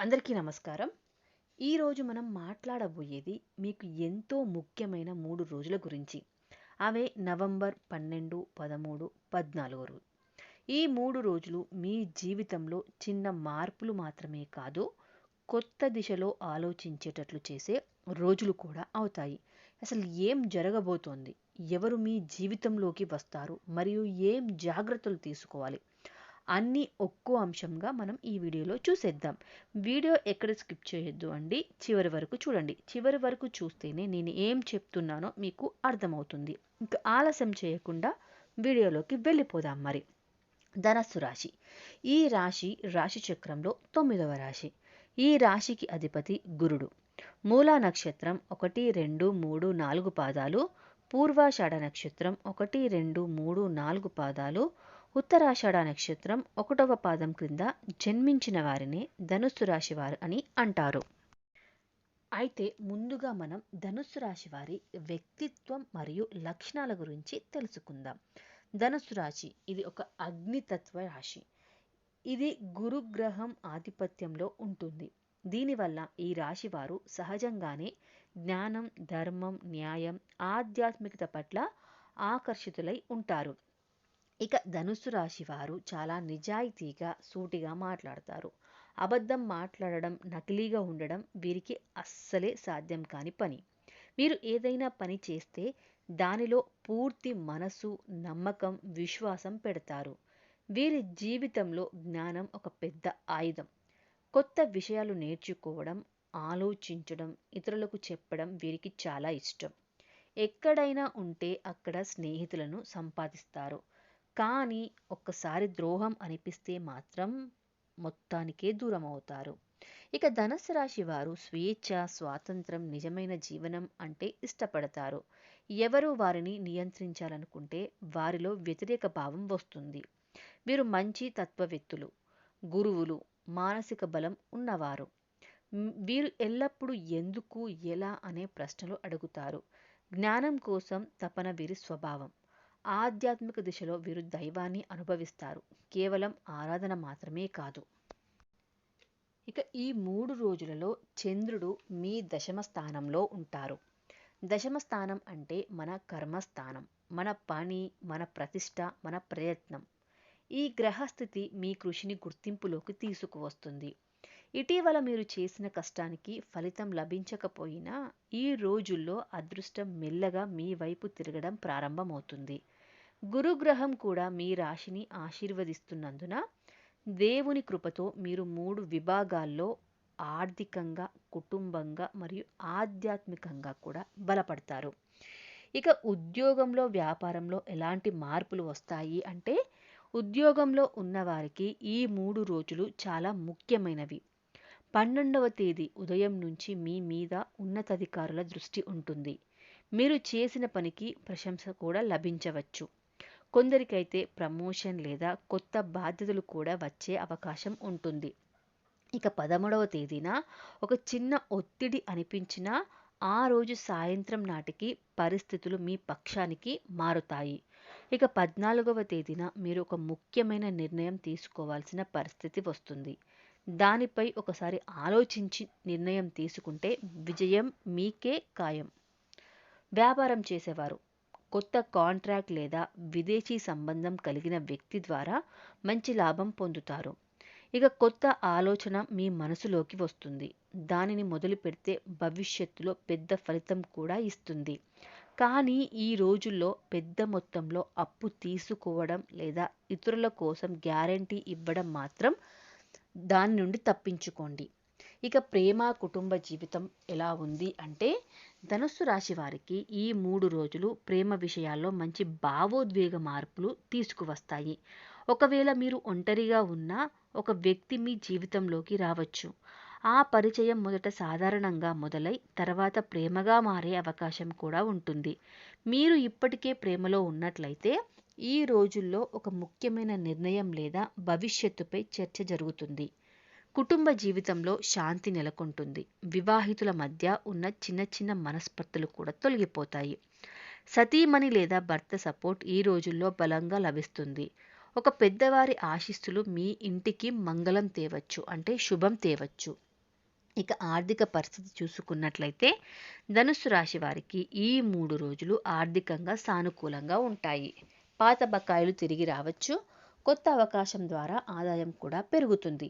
అందరికీ నమస్కారం. ఈరోజు మనం మాట్లాడబోయేది మీకు ఎంతో ముఖ్యమైన మూడు రోజుల గురించి. అవే నవంబర్ పన్నెండు పదమూడు పద్నాలుగు రోజు. ఈ మూడు రోజులు మీ జీవితంలో చిన్న మార్పులు మాత్రమే కాదు కొత్త దిశలో ఆలోచించేటట్లు చేసే రోజులు కూడా అవుతాయి. అసలు ఏం జరగబోతోంది? ఎవరు మీ జీవితంలోకి వస్తారు? మరియు ఏం జాగ్రత్తలు తీసుకోవాలి? అన్నీ ఒక్కో అంశంగా మనం ఈ వీడియోలో చూసేద్దాం. వీడియో ఎక్కడ స్కిప్ చేయొద్దు అండి చివరి వరకు చూడండి. చివరి వరకు చూస్తేనే నేను ఏం చెప్తున్నానో మీకు అర్థమవుతుంది. ఇంకా ఆలస్యం చేయకుండా వీడియోలోకి వెళ్ళిపోదాం మరి. ధనస్సు రాశి. ఈ రాశి రాశి చక్రంలో తొమ్మిదవ రాశి. ఈ రాశికి అధిపతి గురుడు. మూలా నక్షత్రం ఒకటి రెండు మూడు నాలుగు పాదాలు. పూర్వాషాఢ నక్షత్రం ఒకటి రెండు మూడు నాలుగు పాదాలు. ఉత్తరాషాఢ నక్షత్రం ఒకటవ పాదం క్రింద జన్మించిన వారిని ధనుస్సు రాశి వారు అని అంటారు. అయితే ముందుగా మనం ధనుస్సు రాశి వారి వ్యక్తిత్వం మరియు లక్షణాల గురించి తెలుసుకుందాం. ధనుస్సు రాశి ఇది ఒక అగ్నితత్వ రాశి. ఇది గురుగ్రహం ఆధిపత్యంలో ఉంటుంది. దీనివల్ల ఈ రాశి వారు సహజంగానే జ్ఞానం ధర్మం న్యాయం ఆధ్యాత్మికత పట్ల ఆకర్షితులై ఉంటారు. ఇక ధనుస్సు రాశి వారు చాలా నిజాయితీగా సూటిగా మాట్లాడతారు. అబద్ధం మాట్లాడడం నకిలీగా ఉండడం వీరికి అస్సలే సాధ్యం కాని పని. మీరు ఏదైనా పని చేస్తే దానిలో పూర్తి మనసు నమ్మకం విశ్వాసం పెడతారు. వీరి జీవితంలో జ్ఞానం ఒక పెద్ద ఆయుధం. కొత్త విషయాలు నేర్చుకోవడం ఆలోచించడం ఇతరులకు చెప్పడం వీరికి చాలా ఇష్టం. ఎక్కడైనా ఉంటే అక్కడ స్నేహితులను సంపాదిస్తారు. కానీ ఒక్కసారి ద్రోహం అనిపిస్తే మాత్రం మొత్తానికే దూరం అవుతారు ఇక ధనస్సు రాశి వారు స్వేచ్ఛ స్వాతంత్రం నిజమైన జీవనం అంటే ఇష్టపడతారు. ఎవరు వారిని నియంత్రించాలనుకుంటే వారిలో వ్యతిరేక భావం వస్తుంది. వీరు మంచి తత్వవేత్తులు గురువులు మానసిక బలం ఉన్నవారు. వీరు ఎల్లప్పుడూ ఎందుకు ఎలా అనే ప్రశ్నలు అడుగుతారు. జ్ఞానం కోసం తపన వీరి స్వభావం. ఆధ్యాత్మిక దిశలో వీరు దైవాన్ని అనుభవిస్తారు. కేవలం ఆరాధన మాత్రమే కాదు. ఇక ఈ మూడు రోజులలో చంద్రుడు మీ దశమ స్థానంలో ఉంటారు. దశమ స్థానం అంటే మన కర్మస్థానం మన పని మన ప్రతిష్ట మన ప్రయత్నం. ఈ గ్రహస్థితి మీ కృషిని గుర్తింపులోకి తీసుకువస్తుంది. ఇటీవల మీరు చేసిన కష్టానికి ఫలితం లభించకపోయినా ఈ రోజుల్లో అదృష్టం మెల్లగా మీ వైపు తిరగడం ప్రారంభమవుతుంది. గురుగ్రహం కూడా మీ రాశిని ఆశీర్వదిస్తున్నందున దేవుని కృపతో మీరు మూడు విభాగాల్లో ఆర్థికంగా కుటుంబంగా మరియు ఆధ్యాత్మికంగా కూడా బలపడతారు. ఇక ఉద్యోగంలో వ్యాపారంలో ఎలాంటి మార్పులు వస్తాయి అంటే ఉద్యోగంలో ఉన్నవారికి ఈ మూడు రోజులు చాలా ముఖ్యమైనవి. పన్నెండవ తేదీ ఉదయం నుంచి మీ మీద ఉన్నతాధికారుల దృష్టి ఉంటుంది. మీరు చేసిన పనికి ప్రశంస కూడా లభించవచ్చు. కొందరికైతే ప్రమోషన్ లేదా కొత్త బాధ్యతలు కూడా వచ్చే అవకాశం ఉంటుంది. ఇక పదమూడవ తేదీన ఒక చిన్న ఒత్తిడి అనిపించినా ఆ రోజు సాయంత్రం నాటికి పరిస్థితులు మీ పక్షానికి మారుతాయి. ఇక పద్నాలుగవ తేదీన మీరు ఒక ముఖ్యమైన నిర్ణయం తీసుకోవాల్సిన పరిస్థితి వస్తుంది. దానిపై ఒకసారి ఆలోచించి నిర్ణయం తీసుకుంటే విజయం మీకే ఖాయం. వ్యాపారం చేసేవారు. కొత్త కాంట్రాక్ట్ లేదా విదేశీ సంబంధం కలిగిన వ్యక్తి ద్వారా మంచి లాభం పొందుతారు. ఇక కొత్త ఆలోచన మీ మనసులోకి వస్తుంది. దానిని మొదలు పెడితే భవిష్యత్తులో పెద్ద ఫలితం కూడా ఇస్తుంది. కానీ ఈ రోజుల్లో పెద్ద మొత్తంలో అప్పు తీసుకోవడం లేదా ఇతరుల కోసం గ్యారంటీ ఇవ్వడం మాత్రం దాని నుండి తప్పించుకోండి. ఇక ప్రేమ కుటుంబ జీవితం ఎలా ఉంది అంటే ధనుస్సు రాశి వారికి ఈ మూడు రోజులు ప్రేమ విషయాల్లో మంచి భావోద్వేగ మార్పులు తీసుకువస్తాయి. ఒకవేళ మీరు ఒంటరిగా ఉన్నా ఒక వ్యక్తి మీ జీవితంలోకి రావచ్చు. ఆ పరిచయం మొదట సాధారణంగా మొదలై తర్వాత ప్రేమగా మారే అవకాశం కూడా ఉంటుంది. మీరు ఇప్పటికే ప్రేమలో ఉన్నట్లయితే ఈ రోజుల్లో ఒక ముఖ్యమైన నిర్ణయం లేదా భవిష్యత్తుపై చర్చ జరుగుతుంది. కుటుంబ జీవితంలో శాంతి నెలకొంటుంది. వివాహితుల మధ్య ఉన్న చిన్న చిన్న మనస్పర్ధలు కూడా తొలగిపోతాయి. సతీమణి లేదా భర్త సపోర్ట్ ఈ రోజుల్లో బలంగా లభిస్తుంది. ఒక పెద్దవారి ఆశీస్సులు మీ ఇంటికి మంగళం తేవచ్చు అంటే శుభం తేవచ్చు. ఇక ఆర్థిక పరిస్థితి చూసుకున్నట్లయితే ధనుస్సు రాశి వారికి ఈ మూడు రోజులు ఆర్థికంగా సానుకూలంగా ఉంటాయి. పాత బకాయిలు తిరిగి రావచ్చు. కొత్త అవకాశం ద్వారా ఆదాయం కూడా పెరుగుతుంది.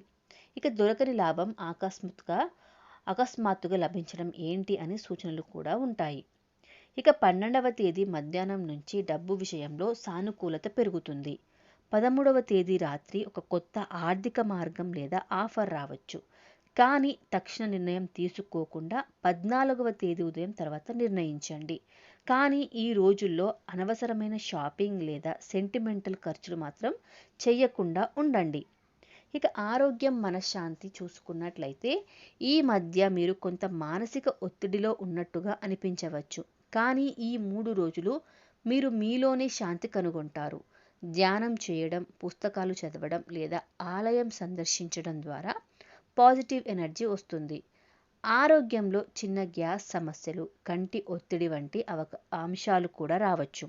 ఇక దొరకని లాభం ఆకస్మాత్తుగా అకస్మాత్తుగా లభించడం ఏంటి అనే సూచనలు కూడా ఉంటాయి. ఇక పన్నెండవ తేదీ మధ్యాహ్నం నుంచి డబ్బు విషయంలో సానుకూలత పెరుగుతుంది. పదమూడవ తేదీ రాత్రి ఒక కొత్త ఆర్థిక మార్గం లేదా ఆఫర్ రావచ్చు. కానీ తక్షణ నిర్ణయం తీసుకోకుండా పద్నాలుగవ తేదీ ఉదయం తర్వాత నిర్ణయించండి. కానీ ఈ రోజుల్లో అనవసరమైన షాపింగ్ లేదా సెంటిమెంటల్ ఖర్చులు మాత్రం చేయకుండా ఉండండి. ఇక ఆరోగ్యం మనశ్శాంతి చూసుకున్నట్లయితే ఈ మధ్య మీరు కొంత మానసిక ఒత్తిడిలో ఉన్నట్టుగా అనిపించవచ్చు. కానీ ఈ మూడు రోజులు మీరు మీలోనే శాంతి కనుగొంటారు. ధ్యానం చేయడం పుస్తకాలు చదవడం లేదా ఆలయం సందర్శించడం ద్వారా పాజిటివ్ ఎనర్జీ వస్తుంది. ఆరోగ్యంలో చిన్న గ్యాస్ సమస్యలు కంటి ఒత్తిడి వంటి అవక అంశాలు కూడా రావచ్చు.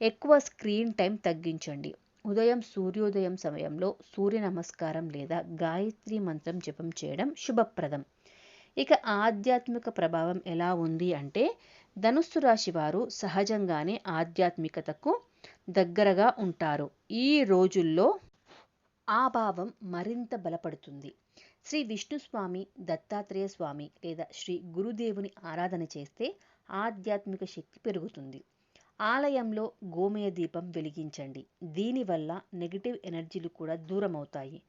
ఎక్కువ స్క్రీన్ టైం తగ్గించండి. ఉదయం సూర్యోదయం సమయంలో సూర్య నమస్కారం లేదా గాయత్రి మంత్రం జపం చేయడం శుభప్రదం. ఇక ఆధ్యాత్మిక ప్రభావం ఎలా ఉంది అంటే ధనుస్సు రాశి వారు సహజంగానే ఆధ్యాత్మికతకు దగ్గరగా ఉంటారు. ఈ రోజుల్లో ఆ భావం మరింత బలపడుతుంది. శ్రీ విష్ణుస్వామి దత్తాత్రేయ స్వామి లేదా శ్రీ గురుదేవుని ఆరాధన చేస్తే ఆధ్యాత్మిక శక్తి పెరుగుతుంది. ఆలయంలో గోమయ దీపం వెలిగించండి. దీనివల్ల నెగిటివ్ ఎనర్జీలు కూడా దూరం అవుతాయి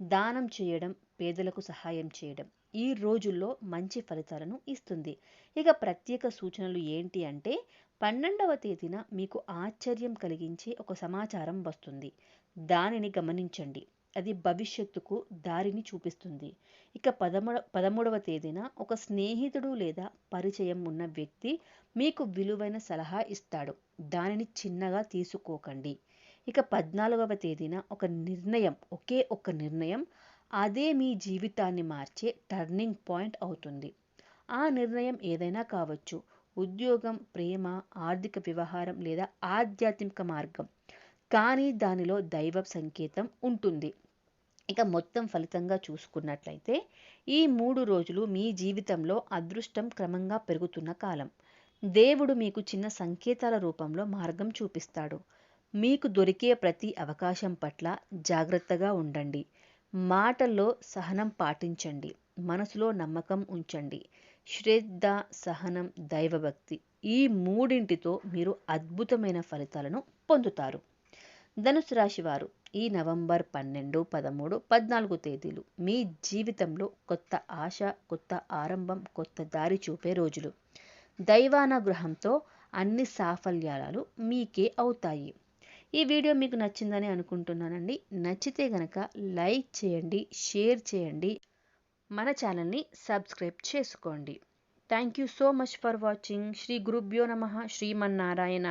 దానం చేయడం పేదలకు సహాయం చేయడం ఈ రోజుల్లో మంచి ఫలితాలను ఇస్తుంది. ఇక ప్రత్యేక సూచనలు ఏంటి అంటే పన్నెండవ తేదీన మీకు ఆశ్చర్యం కలిగించే ఒక సమాచారం వస్తుంది. దానిని గమనించండి. అది భవిష్యత్తుకు దారిని చూపిస్తుంది. ఇక పదమూడ పదమూడవ తేదీన ఒక స్నేహితుడు లేదా పరిచయం ఉన్న వ్యక్తి మీకు విలువైన సలహా ఇస్తాడు. దానిని చిన్నగా తీసుకోకండి. ఇక పద్నాలుగవ తేదీన ఒక నిర్ణయం ఒకే ఒక నిర్ణయం అదే మీ జీవితాన్ని మార్చే టర్నింగ్ పాయింట్ అవుతుంది. ఆ నిర్ణయం ఏదైనా కావచ్చు. ఉద్యోగం ప్రేమ ఆర్థిక వ్యవహారం లేదా ఆధ్యాత్మిక మార్గం. కానీ దానిలో దైవ సంకేతం ఉంటుంది. ఇక మొత్తం ఫలితంగా చూసుకున్నట్లయితే ఈ మూడు రోజులు మీ జీవితంలో అదృష్టం క్రమంగా పెరుగుతున్న కాలం. దేవుడు మీకు చిన్న సంకేతాల రూపంలో మార్గం చూపిస్తాడు. మీకు దొరికే ప్రతి అవకాశం పట్ల జాగ్రత్తగా ఉండండి. మాటల్లో సహనం పాటించండి. మనసులో నమ్మకం ఉంచండి. శ్రద్ధ సహనం దైవభక్తి ఈ మూడింటితో మీరు అద్భుతమైన ఫలితాలను పొందుతారు. ధనుసు రాశి వారు ఈ నవంబర్ పన్నెండు పదమూడు పద్నాలుగు తేదీలు మీ జీవితంలో కొత్త ఆశ కొత్త ఆరంభం కొత్త దారి చూపే రోజులు. దైవానుగ్రహంతో అన్ని సాఫల్యాలు మీకే అవుతాయి. ఈ వీడియో మీకు నచ్చిందని అనుకుంటున్నానండి. నచ్చితే గనక లైక్ చేయండి షేర్ చేయండి. మన ఛానల్ని సబ్స్క్రైబ్ చేసుకోండి. Thank you so much for watching. Shri గురుభ్యో నమ. శ్రీమన్నారాయణ